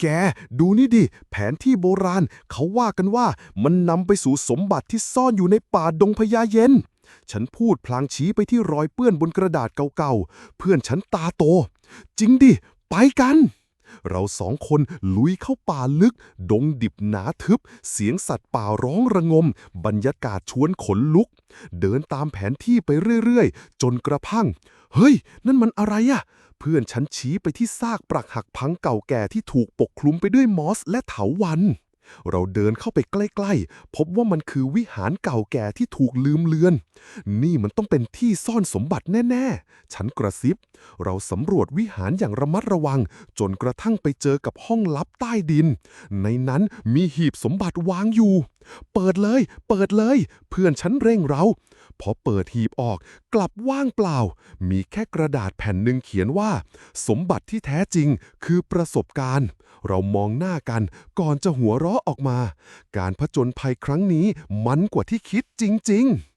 แกดูนี่ดิ แผนที่โบราณ เขาว่ากันว่ามันนำไปสู่สมบัติที่ซ่อนอยู่ในป่าดงพญาเย็น ฉันพูดพลางชี้ไปที่รอยเปื้อนบนกระดาษเก่าๆ เพื่อนฉันตาโต จริงดิ ไปกัน เราสองคนลุยเข้าป่าลึก ดงดิบหนาทึบ เสียงสัตว์ป่าร้องระงม บรรยากาศชวนขนลุก เดินตามแผนที่ไปเรื่อยๆ จนกระพังเฮ้ย นั่นมันอะไรอะเพื่อนฉันชี้ไปที่ซากปรักหักพังเก่าแก่ที่ถูกปกคลุมไปด้วยมอสและเถาวัลย์ เราเดินเข้าไปใกล้ๆ พบว่ามันคือวิหารเก่าแก่ที่ถูกลืมเลือน นี่มันต้องเป็นที่ซ่อนสมบัติแน่ๆ ฉันกระซิบ เราสำรวจวิหารอย่างระมัดระวัง จนกระทั่งไปเจอกับห้องลับใต้ดิน ในนั้นมีหีบสมบัติวางอยู่ เปิดเลย เปิดเลย เพื่อนฉันเร่งเราพอเปิดหีบออกกลับว่างเปล่า มีแค่กระดาษแผ่นหนึ่งเขียนว่า สมบัติที่แท้จริงคือประสบการณ์ เรามองหน้ากันก่อนจะหัวเราะออกมา การผจญภัยครั้งนี้มันกว่าที่คิดจริง ๆ